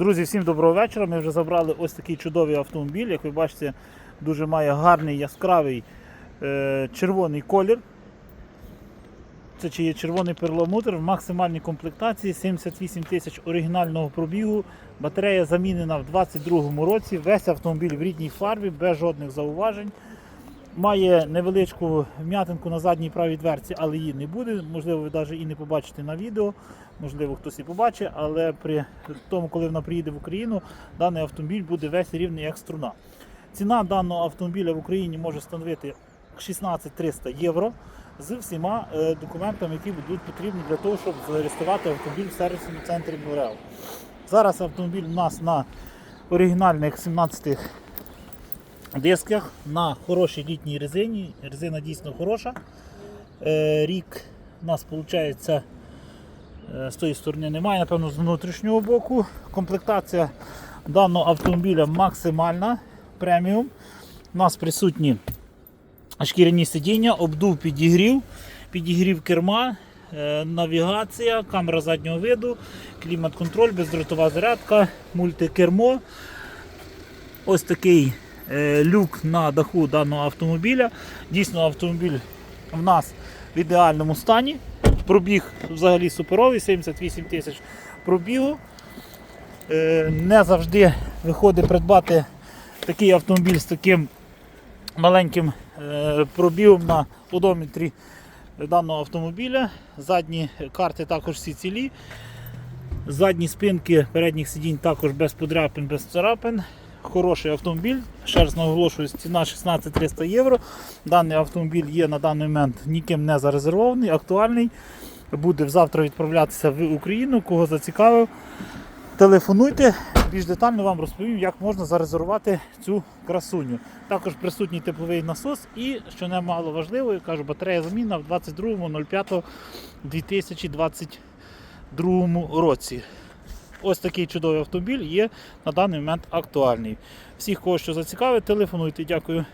Друзі, всім доброго вечора. Ми вже забрали ось такий чудовий автомобіль. Як ви бачите, дуже має гарний яскравий е, червоний колір. Це чи є червоний перламутр в максимальній комплектації 78 тисяч оригінального пробігу. Батарея замінена в 2022 році. Весь автомобіль в рідній фарбі, без жодних зауважень. Має невеличку вм'ятинку на задній правій дверці, але її не буде. Можливо, ви навіть і не побачите на відео, можливо, хтось і побачить, але при тому, коли вона приїде в Україну, даний автомобіль буде весь рівний як струна. Ціна даного автомобіля в Україні може становити 16 300 євро з всіма е, документами, які будуть потрібні для того, щоб зареєструвати автомобіль в сервісному центрі Морео. Зараз автомобіль у нас на оригінальних 17 дисках на хорошій літній резині. Резина дійсно хороша. Е, Рік у нас виходить е, з тої сторони немає, напевно, з внутрішнього боку. Комплектація даного автомобіля максимальна, преміум. У нас присутні шкіряні сидіння, обдув підігрів, підігрів керма, е, навігація, камера заднього виду, клімат-контроль, бездротова зарядка, мультикермо. Ось такий люк на даху даного автомобіля. Дійсно, автомобіль в нас в ідеальному стані. Пробіг взагалі суперовий, 78 тисяч пробігу. Е, Не завжди виходить придбати такий автомобіль з таким маленьким е, пробігом на одометрі даного автомобіля. Задні карти також всі цілі. Задні спинки передніх сидінь також без подряпин, без царапин. Хороший автомобіль. Ще раз наголошую, ціна 16 300 євро. Даний автомобіль є на даний момент ніким не зарезервований, актуальний. Буде завтра відправлятися в Україну. Кого зацікавив, телефонуйте. Більш детально вам розповім, як можна зарезервувати цю красуню. Також присутній тепловий насос і, що немало важливо, я кажу, батарея заміна в 22.05.2022 році. Ось такий чудовий автомобіль є на даний момент актуальний. Всіх, кого що зацікавить, телефонуйте. Дякую.